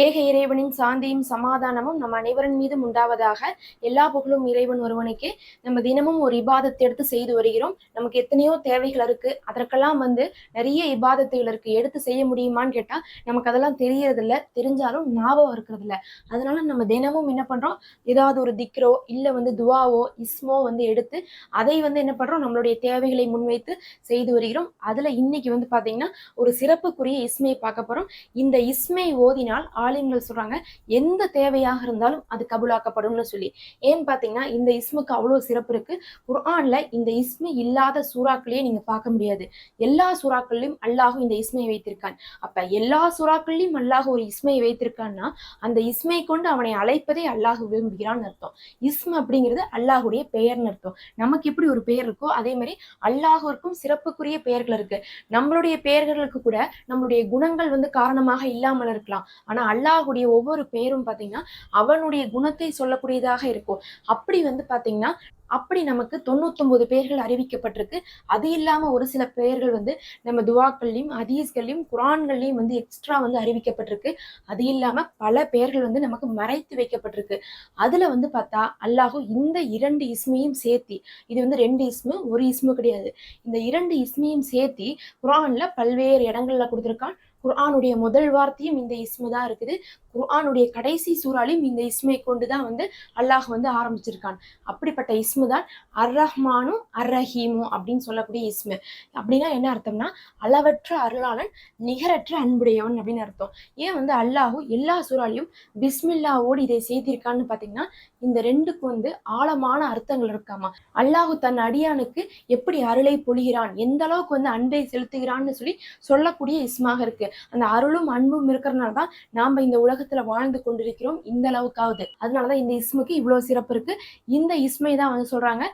ஏக இறைவனின் சாந்தியும் சமாதானமும் நம் அனைவரின் மீதும் உண்டாவதாக எல்லா புகழும் இறைவன் ஒருவனுக்கே. நம்ம தினமும் ஒரு இபாதத்தை எடுத்து செய்து வருகிறோம். நமக்கு எத்தனையோ தேவைகள் இருக்கு. அதற்கெல்லாம் வந்து நிறைய இபாதத்துகள் இருக்கு. எடுத்து செய்ய முடியுமான்னு கேட்டா நமக்கு அதெல்லாம் தெரியறதில்ல. தெரிஞ்சாலும் ஞாபகம் இருக்கிறது இல்ல அதனால நம்ம தினமும் என்ன பண்றோம்? ஏதாவது ஒரு திக்ரோ இல்ல வந்து துவாவோ இஸ்மோ வந்து எடுத்து அதை வந்து என்ன பண்றோம்? நம்மளுடைய தேவைகளை முன்வைத்து செய்து வருகிறோம். அதுல இன்னைக்கு வந்து பாத்தீங்கன்னா ஒரு சிறப்புக்குரிய இஸ்மை பார்க்க போறோம். இந்த இஸ்மை ஓதினால் ஆலிம்கள் சொல்றாங்க. எந்த தேவையாக இருந்தாலும் அது கபுலாக்கப்படும்னு சொல்லி. ஏன்னு பாத்தீங்கன்னா இந்த இஸ்முக்கு அவ்வளவு சிறப்பு இருக்கு. குர்ஆன்ல இந்த இஸ்மு இல்லாத சூறாக்களையே நீங்க பார்க்க முடியாது. எல்லா சூறாக்கள்லயும் அல்லாஹ் இந்த இஸ்மை வைத்திருக்கான். அப்ப எல்லா சூறாக்கள்லயும் அல்லாஹ் ஒரு இஸ்மை வைத்திருக்கான்னா அந்த இஸ்மை கொண்டு அவனை அழைப்பதே அல்லாஹ் விரும்புகிறான்னு அர்த்தம். இஸ்ம் அப்படிங்கிறது அல்லாஹுடைய பெயர்னு அர்த்தம். நமக்கு எப்படி ஒரு பெயர் இருக்கோ அதே மாதிரி அல்லாஹுக்கும் சிறப்புக்குரிய பெயர்கள் இருக்கு. நம்மளுடைய பெயர்களுக்கு கூட நம்மளுடைய குணங்கள் வந்து காரணமாக இல்லாமல் இருக்கலாம். ஆனா அல்லாஹுடைய ஒவ்வொரு பெயரும் பார்த்தீங்கன்னா அவனுடைய குணத்தை சொல்லக்கூடியதாக இருக்கும். அப்படி வந்து பார்த்தீங்கன்னா அப்படி நமக்கு தொண்ணூத்தொன்பது பேர்கள் அறிவிக்கப்பட்டிருக்கு. அது இல்லாம ஒரு சில பெயர்கள் வந்து நம்ம துவாக்கள்லையும் ஹதீஸ்கள்லையும் குரான்கள்லையும் வந்து எக்ஸ்ட்ரா வந்து அறிவிக்கப்பட்டிருக்கு. அது இல்லாம பல பெயர்கள் வந்து நமக்கு மறைத்து வைக்கப்பட்டிருக்கு. அதுல வந்து பார்த்தா அல்லாஹு இந்த இரண்டு இஸ்மையும் சேர்த்தி இது வந்து ரெண்டு இஸ்மு ஒரு இஸ்மு கிடையாது. இந்த இரண்டு இஸ்மையும் சேர்த்தி குரான்ல பல்வேறு இடங்கள்ல கொடுத்துருக்கான். குர்ஆனுடைய முதல் வார்த்தையும் இந்த இஸ்மு தான் இருக்குது. குர்ஆனுடைய கடைசி சூறாலையும் இந்த இஸ்மை கொண்டு தான் வந்து அல்லாஹ் வந்து ஆரம்பிச்சிருக்கான். அப்படிப்பட்ட இஸ்மு தான் அர் ரஹ்மானும் அர் ரஹீமும் அப்படின்னு சொல்லக்கூடிய இஸ்மு. அப்படின்னா என்ன அர்த்தம்னா அளவற்ற அருளாளன் நிகரற்ற அன்புடையவன் அப்படின்னு அர்த்தம். ஏன் வந்து அல்லாஹும் எல்லா சூறாலையும் பிஸ்மில்லாவோடு இதை செய்திருக்கான்னு பார்த்தீங்கன்னா இந்த ரெண்டுக்கு வந்து ஆழமான அர்த்தங்கள் இருக்காமா? அல்லாஹு தன் அடியானுக்கு எப்படி அருளை பொழிகிறான்? எந்த அளவுக்கு வந்து அன்பை செலுத்துகிறான்னு சொல்லி சொல்லக்கூடிய இஸ்மாக இருக்கு. அந்த அருளும் அன்பும் இருக்கிறனால தான் நாம இந்த உலகத்துல வாழ்ந்து கொண்டிருக்கிறோம் இந்த அளவுக்காவது. அதனாலதான் இந்த இஸ்முக்கு இவ்வளவு சிறப்பு இருக்கு. இந்த இஸ்மை தான் வந்து சொல்றாங்க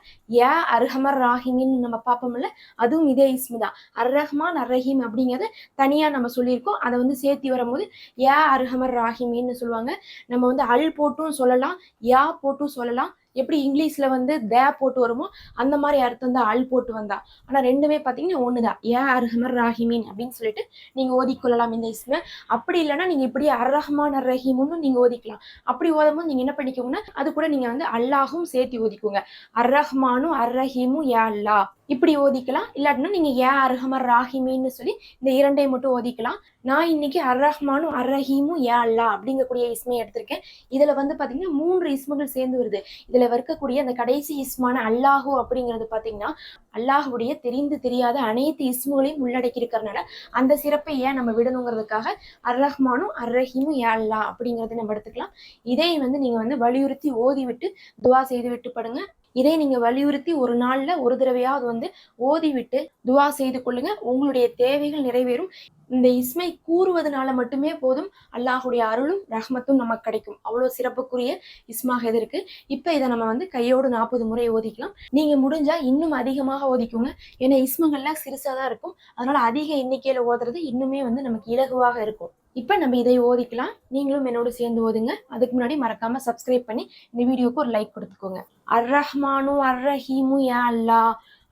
ஏ அர்ஹமர் ராஹிமின்னு நம்ம பார்ப்போம்ல அதுவும் இதே இஸ்மு தான். அர் ரஹ்மான் அர் ரஹீம் அப்படிங்கிறது தனியா நம்ம சொல்லியிருக்கோம். அதை வந்து சேர்த்தி வரும்போது ஏ அர்ஹமர் ராஹிமின்னு சொல்லுவாங்க. நம்ம வந்து அல் போட்டும் சொல்லலாம் யா போட்டும் சொல்லலாம். எப்படி இங்கிலீஷ்ல வந்து தே போட்டு வருமோ அந்த மாதிரி அர்த்தம் தான் அல் போட்டு வந்தா. ஆனா ரெண்டுமே பார்த்தீங்கன்னா ஒன்று தான் ஏ அர்ஹமர் ராஹிமீன் அப்படின்னு சொல்லிட்டு நீங்க ஓதிக்கொள்ளலாம் இந்த இஸ்மை. அப்படி இல்லைன்னா நீங்க இப்படி அர் ரஹ்மான் அர் ரஹீமுன்னு நீங்க ஓதிக்கலாம். அப்படி ஓதும்போது நீங்க என்ன பண்ணிக்கோங்கன்னா அது கூட நீங்கள் வந்து அல்லாஹும் சேர்த்து ஓதிக்கோங்க. அர் ரஹ்மானும் அர் ரஹீமும் யா அல்லா இப்படி ஓதிக்கலாம். இல்லாட்டினா நீங்க ஏ அர்ஹமர் ராஹிமின்னு சொல்லி இந்த இரண்டையும் மட்டும் ஓதிக்கலாம். நான் இன்னைக்கு அர் ரஹ்மானும் அர் ரஹீமும் ஏ அல்லா அப்படிங்கக்கூடிய இஸ்மையை எடுத்திருக்கேன். இதுல வந்து பாத்தீங்கன்னா மூன்று இஸ்முகள் சேர்ந்து வருது. இதுல இருக்கக்கூடிய அந்த கடைசி இஸ்மான அல்லாஹு அப்படிங்கிறது பாத்தீங்கன்னா அல்லாஹுடைய தெரிந்து தெரியாத அனைத்து இஸ்முகளையும் உள்ளடக்கி இருக்கிறதுனால அந்த சிறப்பை ஏன் நம்ம விடணுங்கிறதுக்காக அர் ரஹ்மானும் அர் ரஹீமும் ஏ அல்லா அப்படிங்கறத நம்ம எடுத்துக்கலாம். இதை வந்து நீங்க வந்து வலியுறுத்தி ஓதி விட்டு துவா செய்து விட்டு படுங்க. இதை நீங்க வலியுறுத்தி ஒரு நாள்ல ஒரு தடவையாவது வந்து ஓதிவிட்டு துவா செய்து கொள்ளுங்க. உங்களுடைய தேவைகள் நிறைவேறும். இந்த இஸ்மை கூறுவதனால மட்டுமே போதும். அல்லாஹுடைய அருளும் ரஹ்மத்தும் நமக்கு கிடைக்கும். அவ்வளவு சிறப்புக்குரிய இஸ்மாக இது இருக்கு. இப்ப இதை நம்ம வந்து கையோடு நாற்பது முறை ஓதிக்கலாம். நீங்க முடிஞ்சா இன்னும் அதிகமாக ஓதிக்குங்க. ஏன்னா இஸ்மங்கள்லாம் சிறுசாக தான் இருக்கும். அதனால அதிக எண்ணிக்கையில ஓதுறது இன்னுமே வந்து நமக்கு இலகுவாக இருக்கும். இப்போ நம்ம இதை ஓதிக்கலாம். நீங்களும் என்னோட சேர்ந்து ஓதுங்க. அதுக்கு முன்னாடி மறக்காம சப்ஸ்கிரைப் பண்ணி இந்த வீடியோக்கு ஒரு லைக் கொடுத்துக்கோங்க. அர் ரஹ்மானு அர் ரஹீமு யா அல்லா.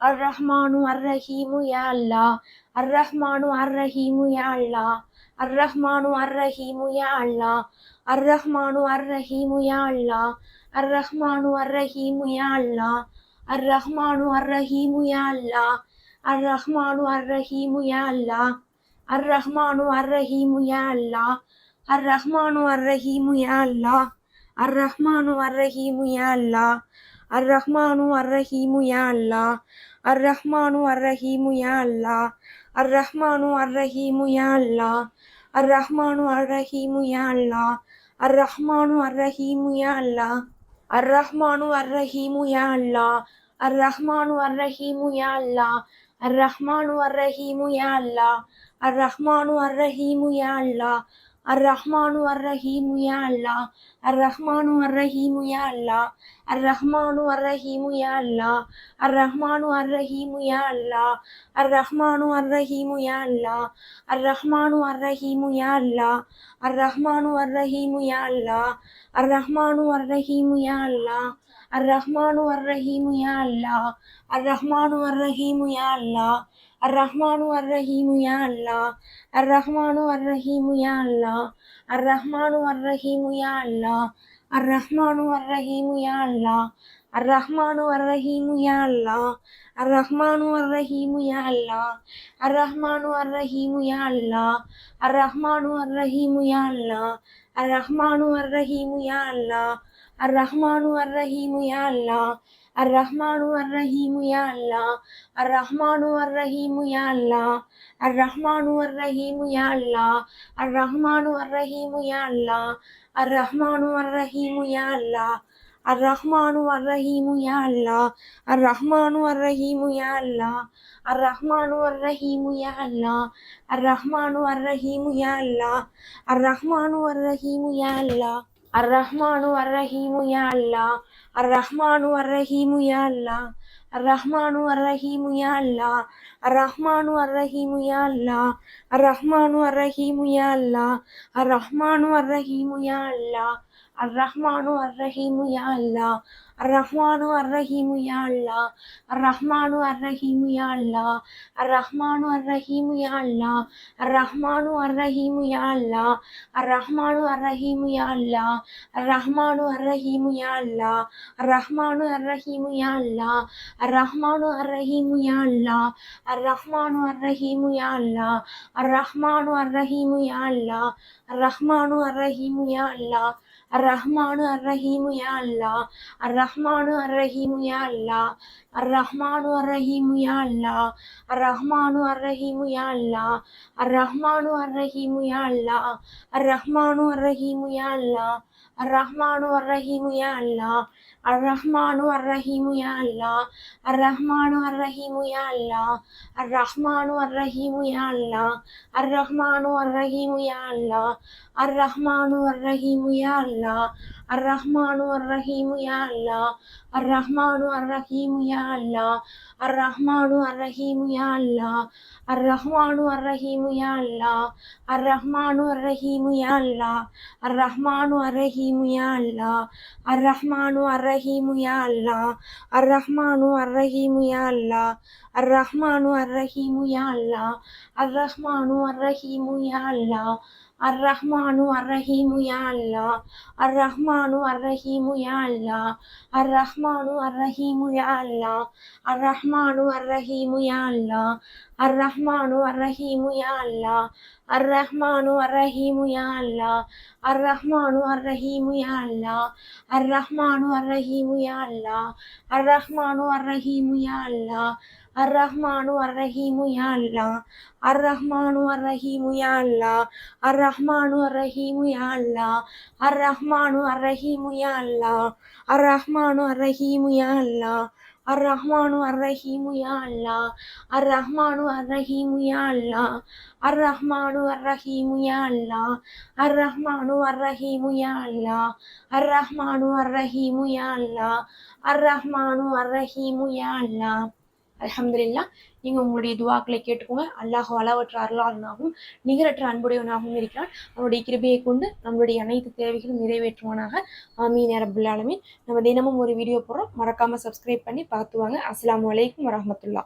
அர் ரஹ்மானு அர் ரஹீமு யா அல்லா. அர் ரஹ்மானு அர் ரஹீமு யா அல்லா. அர் ரஹ்மானு அர் ரஹீமு யா அல்லா. அர் ரஹ்மானு அர் ரஹீமு யா அல்லா. அர் ரஹ்மானு அர் ரஹீமு யா அல்லா. அர் ரஹ்மானு அர் ரஹீமு யா அல்லா. அர் ரஹ்மானு அர் ரஹீமு யா அல்லா. அர் ரஹ்மானு அர் ரஹீமு யா அல்லா அர் ரஹ்மானு அர் ரஹீமு யா அல்லா அர் ரஹ்மானு அர் ரஹீமு யா அல்லா அர் ரஹ்மானு அர் ரஹீமு யா அல்லா அர் ரஹ்மானு அர் ரஹீமு யா அல்லா அர் ரஹ்மானு அர் ரஹீமு யா அல்லா அர் ரஹ்மானு அர் ரஹீமு யா அல்லா அர் ரஹ்மானு அர் ரஹீமு யா அல்லா அர் ரஹ்மானு அர் ரஹீமு யா அல்லா அர் ரஹ்மானு அர் ரஹீமு யா அல்லா அர் ரஹ்மானு அர் ரஹீமு யா அல்லா அர் ரஹ்மானு அர் ரஹீமு யா அல்லா அர் ரஹ்மானு அர் ரஹீமு யா அல்லா அர் ரஹ்மானு அர் ரஹீமு யா அல்லா அர் ரஹ்மானு அர் ரஹீமு யா அல்லா அர் ரஹ்மானு அர் ரஹீமு யா அல்லா அர் ரஹ்மானு அர் ரஹீமு யா அல்லா அர் ரஹ்மானு அர் ரஹீமு யா அல்லா அர் ரஹ்மானு அர் ரஹீமு யா அல்லா அர் ரஹ்மானு அர் ரஹீமு யா அல்லா அர் ரஹ்மானு அர் ரஹீமு யா அல்லாஹ் அர் ரஹ்மானு அர் ரஹீமு யா அல்லாஹ் அர் ரஹ்மானு அர் ரஹீமு யா அல்லாஹ் அர் ரஹ்மானு அர் ரஹீமு யா அல்லாஹ் அர் ரஹ்மானு அர் ரஹீமு யா அல்லாஹ் அர் ரஹ்மானு அர் ரஹீமு யா அல்லாஹ் அர் ரஹ்மானு அர் ரஹீமு யா அல்லாஹ் அர் ரஹ்மானு அர் ரஹ்மானு அர் ரஹீமு யா அல்லா அர் ரஹ்மானு அர் ரஹீமு யா அல்லா அர் ரஹ்மானு அர் ரஹீமு யா அல்லா அர் ரஹ்மானு அர் ரஹீமு யா அல்லா அர் ரஹ்மானு அர் ரஹீமு யா அல்லா அர் ரஹ்மானு அர் ரஹீமு யா அல்லா அர் ரஹ்மானு அர் ரஹீமு யா அல்லா அர் ரஹ்மானு அர் ரஹீமு யா அல்லா அர் ரஹ்மானு அர் ரஹீமு யா அல்லா அர் ரஹ்மானு அர் ரஹீமு யா அல்லா அர் ரஹ்மானு அர் ரஹீமு யா அல்லா அர் ரஹ்மானு அர் ரஹீமு யா அல்லா. அர் ரஹ்மானு அர் ரஹீமு யா அல்லா. அர் ரஹ்மானு அர் ரஹீமு யா அல்லா. அர் ரஹ்மானு அர் ரஹீமு யா அல்லா. அர் ரஹ்மானு அர் ரஹீமு யா அல்லா. அர் ரஹ்மானு அர் ரஹீமு யா அல்லா. அர் ரஹ்மானு அர் ரஹீமு யா அல்லா. அர் ரஹ்மானு அர் ரஹீமு யா அல்லா அர் ரஹ்மானு அர் ரஹீமு யா அல்லா அர் ரஹ்மானு அர் ரஹீமு யா அல்லா அர் ரஹ்மானு அர் ரஹீமு யா அல்லா அர் ரஹ்மானு அர் ரஹீமு யா அல்லா அர் ரஹ்மானு அர் ரஹீமு யா அல்லா அர் ரஹ்மானு அர் ரஹீமு யா அல்லா அர் ரஹ்மானு அர் ரஹீமு யா அல்லா அர் ரஹ்மானு அர் ரஹீமு யா அல்லா அர் ரஹ்மானு அர் ரஹீமு யா அல்லா அர் ரஹ்மானு அர் ரஹீமு யா அல்லா அர் ரஹ்மானு அர் ரஹீமு யா அல்லா அர் ரஹ்மானு அர் ரஹீமு யா அல்லாஹ் அர் ரஹ்மானு அர் ரஹீமு யா அல்லாஹ் அர் ரஹ்மானு அர் ரஹீமு யா அல்லாஹ் அர் ரஹ்மானு அர் ரஹீமு யா அல்லாஹ் அர் ரஹ்மானு அர் ரஹீமு யா அல்லாஹ் அர் ரஹ்மானு அர் ரஹீமு யா அல்லாஹ் அர் ரஹ்மானு அர் ரஹீமு யா அல்லாஹ் அர் ரஹ்மானு அர் ரஹீமு யா அல்லாஹ் அர் ரஹ்மானு அர் ரஹீமு யா அல்லாஹ் அர் ரஹ்மானு அர் ரஹீமு யா அல்லாஹ் அர் ரஹ்மானு அர் ரஹீமு யா அல்லா அர் ரஹ்மானு அர் ரஹீமு யா அல்லா அர் ரஹ்மானு அர் ரஹீமு யா அல்லா அர் ரஹ்மானு அர் ரஹீமு யா அல்லா அர் ரஹ்மானு அர் ரஹீமு யா அல்லா அர் ரஹ்மானு அர் ரஹீமு யா அல்லா அர் ரஹ்மானு அர் ரஹீமு யா அல்லா அர் ரஹ்மானு அர் ரஹீமு யா அல்லா அர் ரஹ்மானு அர் ரஹீமு யா அல்லா அர் ரஹ்மானு அர் ரஹீமு யா அல்லா அர் ரஹ்மானு அர் ரஹீமு யா அல்லா அர் ரஹ்மானு அர் ரஹீமு யா அல்லா. அர் ரஹ்மானு அர் ரஹீமு யா அல்லா. அர் ரஹ்மானு அர் ரஹீமு யா அல்லா. அர் ரஹ்மானு அர் ரஹீமு யா அல்லா. அர் ரஹ்மானு அர் ரஹீமு யா அல்லா. அர் ரஹ்மானு அர் ரஹீமு யா அல்லா அர் ரஹ்மானு அர் ரஹீமு யா அல்லா அர் ரஹ்மானு அர் ரஹீமு யா அல்லா அர் ரஹ்மானு அர் ரஹீமு யா அல்லா அர் ரஹ்மானு அர் ரஹீமு யா அல்லா அர் ரஹ்மானு அர் ரஹீமு யா அல்லா அர் ரஹ்மானு அர் ரஹீமு யா அல்லா அர் ரஹ்மானு அர் ரஹீமு யா அல்லா அர் ரஹ்மானு அர் ரஹீமு யா அல்லா அர் ரஹ்மானு அர் ரஹீமு யா அல்லா. அர் ரஹ்மானு அர் ரஹீமு யா அல்லா. அர் ரஹ்மானு அர் ரஹீமு யா அல்லா. அர் ரஹ்மானு அர் ரஹீமு யா அல்லா. அர் ரஹ்மானு அர் ரஹீமு யா அல்லா. அர் ரஹ்மானு அர் ரஹீமு யா அல்லா. அலமதுல்லா நீங்கள் உங்களுடைய துவாக்களை கேட்டுக்கோங்க. அல்லாஹ் அளவற்ற அருளாளனாகவும் நிகரற்ற அன்புடையவனாகவும் இருக்கிறான். அவனுடைய கிருபையை கொண்டு நம்மளுடைய அனைத்து தேவைகளும் நிறைவேற்றுவானாக. ஆமீன் அரபுல்லாலுமே நம்ம தினமும் ஒரு வீடியோ போடுறோம். மறக்காமல் சப்ஸ்கிரைப் பண்ணி பார்த்துவாங்க. அஸ்லாம் வலைக்கும் வரமத்துல்லா